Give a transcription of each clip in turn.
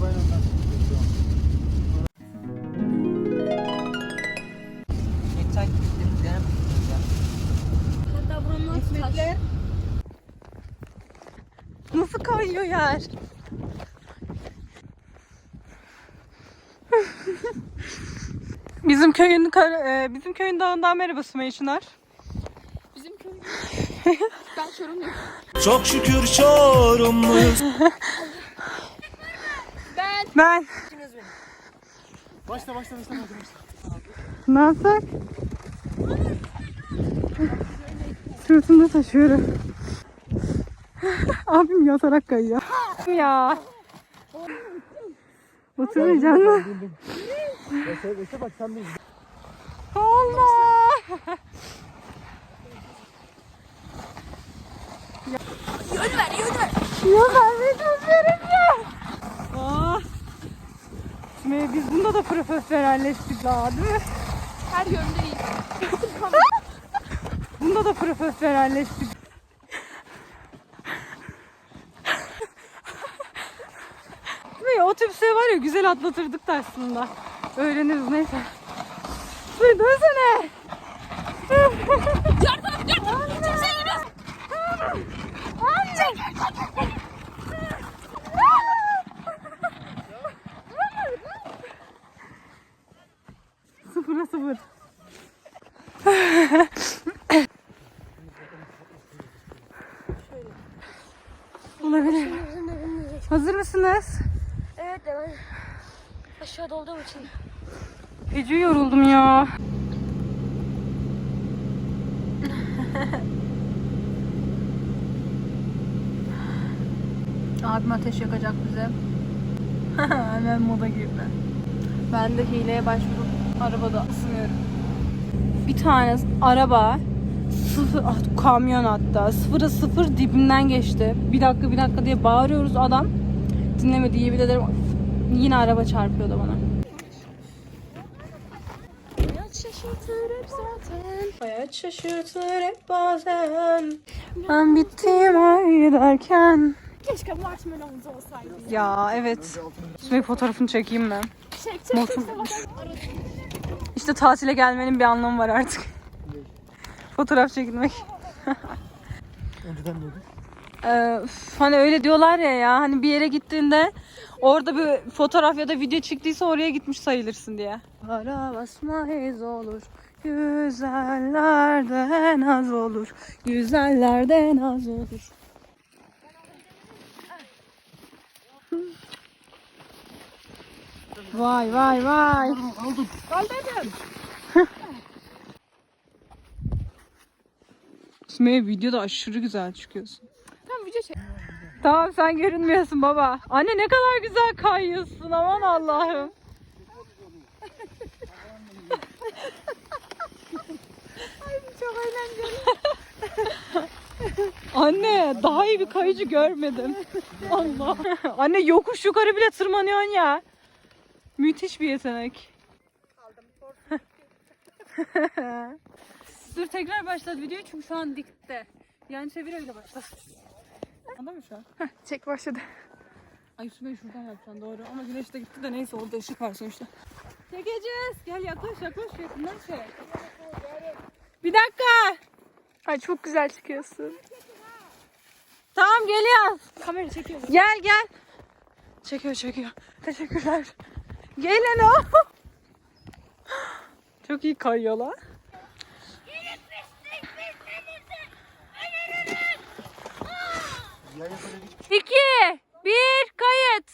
arabayla ondan sonra. Geçen gittiğimiz yere mi gittiniz ya? Hatta buranın nasıl taş? Nasıl kayıyor yer? bizim köyün e, bizim köyün dağından merhaba Sümeyye Çınar. Bizim köy. ben Çorumluyum. Çok şükür Çorumluyuz. Ben. Başla başla başla. başla. ne yapsak? Sırtımda taşıyorum. Abim yatarak kayıyor. ya. Oturmayacağım mı? Bekle bak sen de Allah! Yön ver yön ver. Ya ben de çözerim ya. Aa. Sümeyye biz bunda da profesyonelleştik la değil mi? Her yönde iyi. Bunda da profesyonelleştik. Sümeyye otobüse var ya güzel atlatırdık da aslında. Öğreniriz neyse. Sümeyye dönsene. Sıfıra sıfır. Olabilir. Hazır mısınız? Evet de ben aşağıda olduğum için. Feci yoruldum ya. Abim ateş yakacak bize. Hemen moda girdi. Ben de hileye başvurup arabada ısınıyorum. Bir tane araba sıfır, ah, kamyon hatta sıfıra sıfır dibinden geçti. Bir dakika bir dakika diye bağırıyoruz adam dinlemedi yemin ederim yine araba çarpıyordu bana. Hayat şaşırtır hep zaten. Hayat şaşırtır hep bazen Ben bittim ay derken Keşke marshmallow'umuz olsaydı. Ya evet Sümeyye fotoğrafını çekeyim mi? Çek çek Motum. çek. İşte tatile gelmenin bir anlamı var artık Fotoğraf çekilmek önceden diyorduk. Ee, Hani öyle diyorlar ya ya Hani bir yere gittiğinde Orada bir fotoğraf ya da video çıktıysa oraya gitmiş sayılırsın diye. Para basmayız olur. Güzellerden az olur. Güzellerden az olur. Vay vay vay. Aldım. Sümeyye videoda aşırı güzel çıkıyorsun. Tamam video çek. Tamam sen görünmüyorsun baba. Anne ne kadar güzel kayıyorsun aman Allah'ım. Çok eğlenceli. Anne daha iyi bir kayıcı görmedim. Allah. Anne yokuş yukarı bile tırmanıyorsun ya. Müthiş bir yetenek. Dur tekrar başlat videoyu çünkü şu an dikte. Yani çevir öyle başlat. Anladın mı şu an? Çek başladı. Ay Sümeyye şuradan yapacaksın doğru. Ama güneş de gitti de neyse orada ışık var sonuçta. Çekeceğiz. Gel yaklaş yaklaş yakından çek. Bir dakika. Ay çok güzel çıkıyorsun. Tamam geliyoruz. Kamera çekiyor. Gel gel. Çekiyor çekiyor. Teşekkürler. Gelin o. Çok iyi kayıyorlar. Ya yapacak hiçbir İki, bir, kayıt.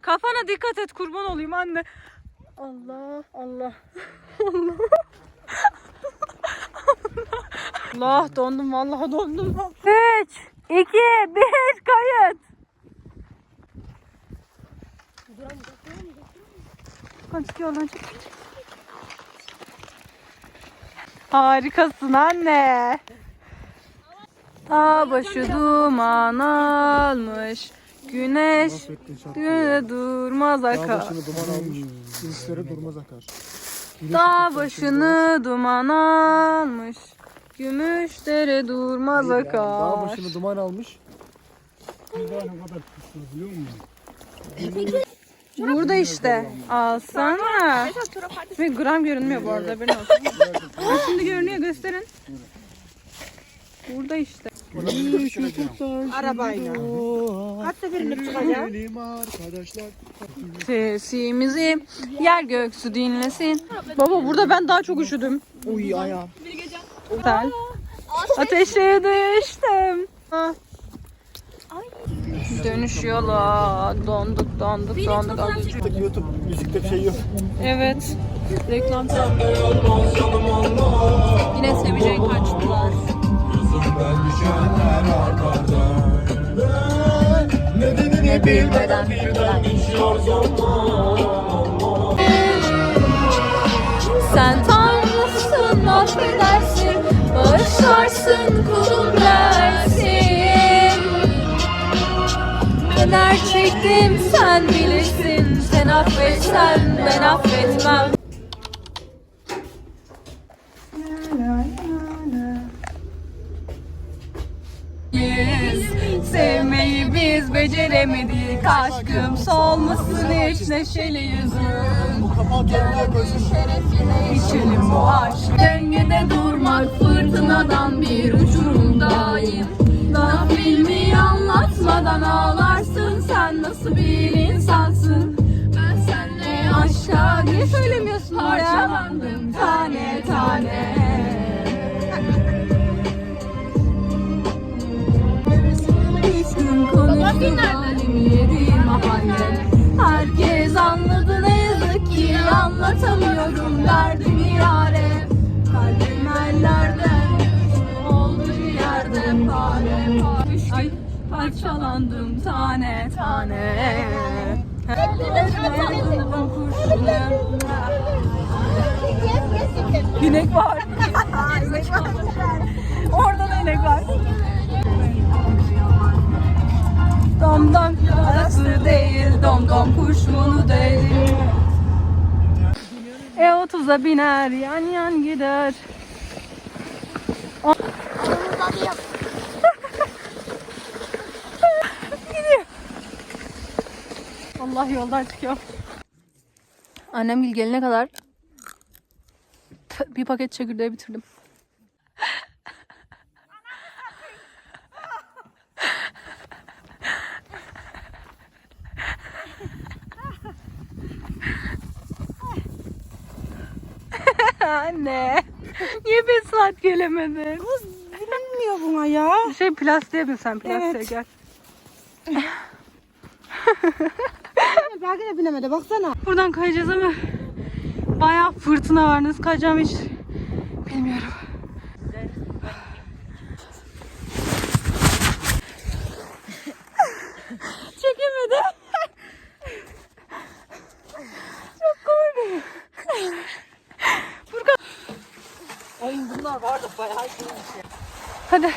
Kafana dikkat et kurban olayım anne. Allah Allah. Allah. Allah dondum vallahi dondum. Üç, iki, bir, kayıt. Hadi çıkıyor lan çık. Harikasın anne. Dağ başı duman almış. Güneş güne durmaz Dağ akar. başını duman almış. Denizlere durmaz akar. Dağ başını duman almış. Gümüş dere durmaz durmaz. Dağ akar. başını duman almış. Burada işte. Alsana. Ve gram görünmüyor bu arada. Aa, Şimdi görünüyor gösterin. Burada işte. Arabayla. Kaç seferinde çıkacağım? Arkadaşlar. Sesimizi yer göksü dinlesin. Baba burada ben daha çok üşüdüm. Uy ayağım. Güzel. Ateşe düştüm. Ah. Dönüş yola donduk donduk donduk. Artık YouTube müzikte bir şey yok. Evet. Reklam Yine Sevice'yi kaçtılar. Nedenini bilmeden Sen tanrısın affedersin Bağışlarsın kulun dersin. Neler çektim sen bilirsin. Sen affetsen ben affetmem beceremedik. Aşkım solmasın hiç neşeli yüzüm İçelim bu aşk. Dengede durmak fırtınadan bir uçurumdayım. Daha filmi anlatmadan ağlarsın. Sen nasıl bir insansın? Ben senle aşka Niye söylemiyorsun Parçalandım. Tane tane halimi yediğim mahalle Herkes anladı ne yazık ki Anlatamıyorum derdimi yare Kalbim ellerden Oldu bir yerde pare pare parçalandım tane tane Kurşunum, kurşunum. İnek var. Orada da inek var. Dom dom arası değil dom dom kurşunu değil. E otuza biner yan yan gider. Gidiyor. Allah yoldan çıkıyor. Annem gel gelene kadar bir paket çekirdeği bitirdim. Anne. Niye bir saat gelemedin? Kız Bilmiyor buna ya. Şey plastiğe bin sen plastiğe Evet. gel. Belki de binemedi baksana. Buradan kayacağız ama bayağı fırtına var. Nasıl kayacağımı hiç bilmiyorum. Çekemedim. Çok korkuyorum. Furkan. Bunlar vardı bayağı şey. Hadi.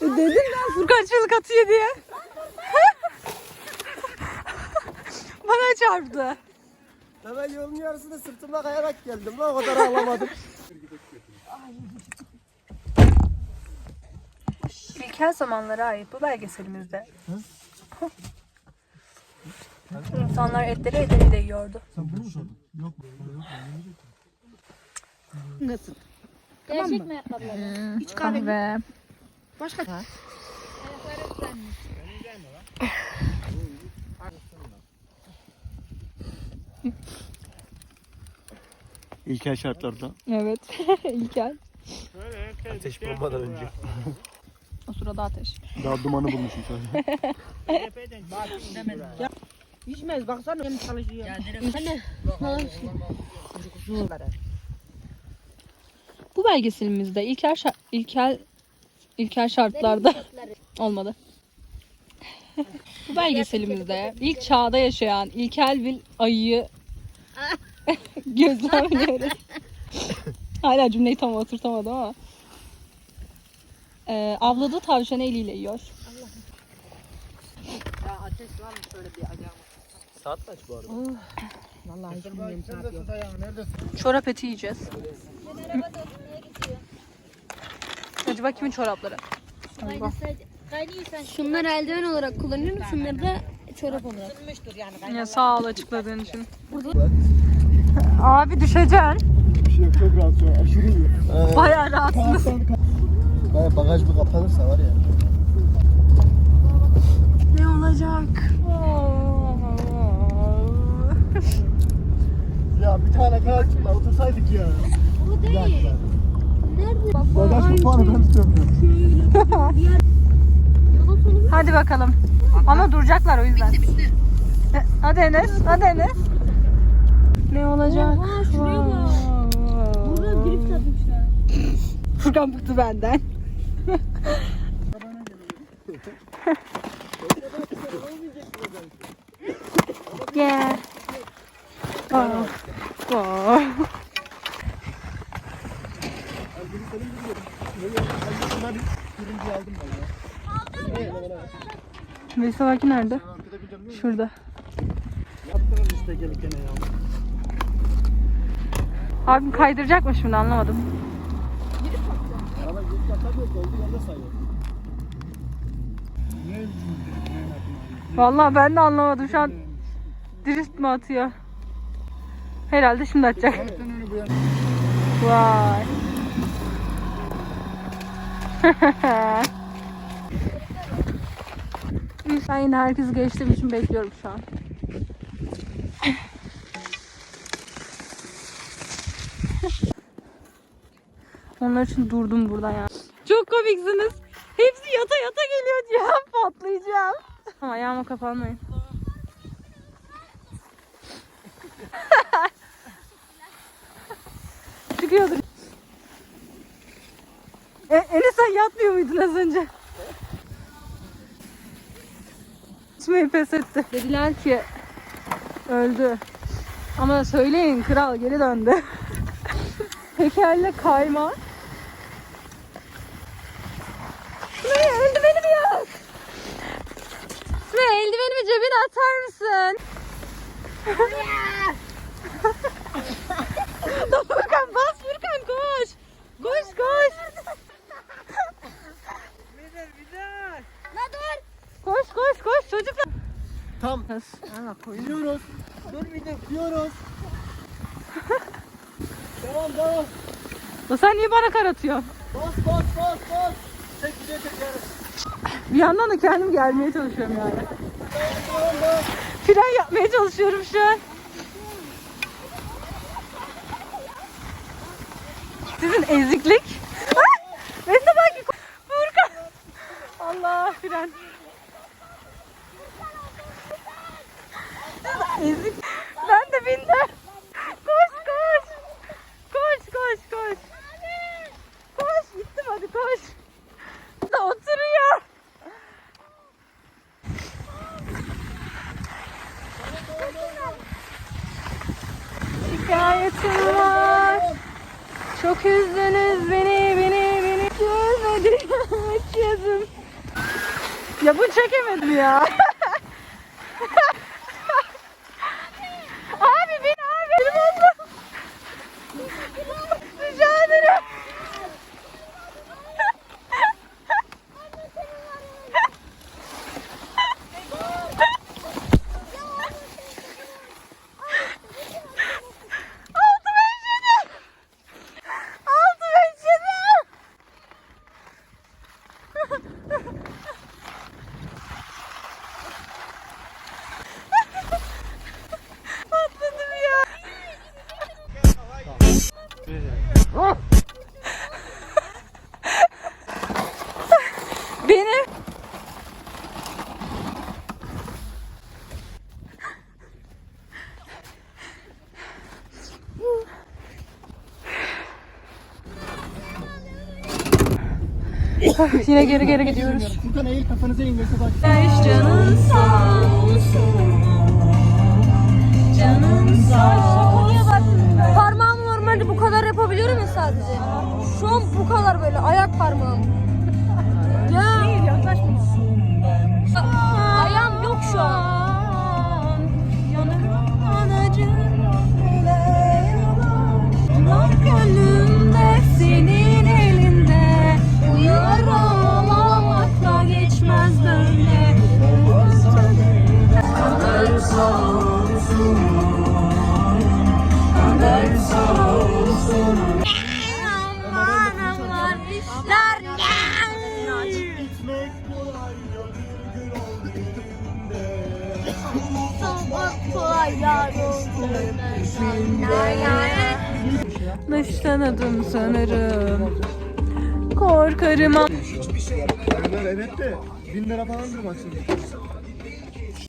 Dedim ben Furkan çığlık atıyor diye. Bana çarptı. Ben yolun yarısında sırtımda kayarak geldim. lan, O kadar ağlamadım. İlkel zamanlara ait bu belgeselimizde. İnsanlar etleri etleriyle yiyordu. Gerçek mi ayakkabıları? Hiç kahve. Ve Başka. İlkel şartlarda. evet İlkel. Ateş bulmadan önce. O sırada ateş. Daha dumanı bulmuşum sadece. İçmez baksana hem çalışıyor. Bu belgeselimizde ilkel ilkel ilkel şartlarda olmadı. Bu belgeselimizde ilk çağda yaşayan ilkel bir ayıyı gözlemliyoruz. Hala cümleyi tam oturtamadım ama. Ee, avladığı tavşanı eliyle yiyor. Ya ateş var mı şöyle bir acaba? Saat kaç bu arada? Vallahi hiç bilmiyorum saat yok. Neredesin? Çorap eti yiyeceğiz. Acaba kimin çorapları? Allah. Şunları eldiven olarak kullanıyorum. Şunları da çorap olarak. Ya sağ ol açıkladığın için. Abi düşeceksin. Bir şey yok çok rahat. Aşırı iyi. Bayağı rahatsınız. Baya bagaj bir kapanırsa var ya. Ne olacak? Ya bir tane kaçla otursaydık ya. Bu değil. Nerede? Bagaj kapağını ben tutuyorum. Hadi bakalım. Ama duracaklar o yüzden. E, Hadi Enes, hadi Enes. Ne olacak? Oha, şuraya bak. Buradan drift atmışlar. Furkan bıktı benden. Gel. Ben ya. Veysel nerede? Şurada. Abim kaydıracak mı şimdi anlamadım. Vallahi ben de anlamadım şu an drift mi atıyor? Herhalde şimdi atacak. Vay. ben yine herkesi geçtiğim için bekliyorum şu an. Onlar için durdum burada ya. Çok komiksiniz. Hepsi yata yata geliyor Cihan patlayacağım. Ayağıma kapanmayın. Çıkıyordur. E, Enes sen yatmıyor muydun az önce? İçmeyi pes etti. Dediler ki öldü. Ama söyleyin kral geri döndü. Tekerle kayma. Şuraya eldivenimi yok. Şuraya eldivenimi cebine atar mısın? Dur Furkan bas. Koş koş. Koş koş koş çocuklar. Tam gidiyoruz. Dur bir de gidiyoruz. devam devam. O sen niye bana kar atıyorsun? Bas bas bas bas. Çek gidiyor çeker. Bir yandan da kendim gelmeye çalışıyorum yani. Devam devam. Fren yapmaya çalışıyorum şu an. Sizin eziklik. Ah! Neyse bak Furkan. Allah fren. Ezik. Ben de bindim. Koş koş. Koş koş koş. Koş gittim hadi koş. Da oturuyor. Şikayetim var. Çok üzdünüz beni, beni, beni. Çözmedim, çözüm. Ya bunu çekemedim ya. abi bin abi. Benim oldu. Rica ederim. Altıma işedim. Altıma işedim. Patladım ya. Benim Yine geri geri gidiyoruz. Furkan eğil kafanıza indirse bak. Canın sağ olsun. Canın sağ olsun. Parmağım normalde bu kadar yapabiliyorum ya sadece. Şu an bu kadar böyle ayak parmağım. Ya. Değil yaklaşma. Ayağım yok şu an. Aman aman işler Dışlandım sanırım. Korkarım ama. Bunlar evet de 1000 lira falandır maksimum.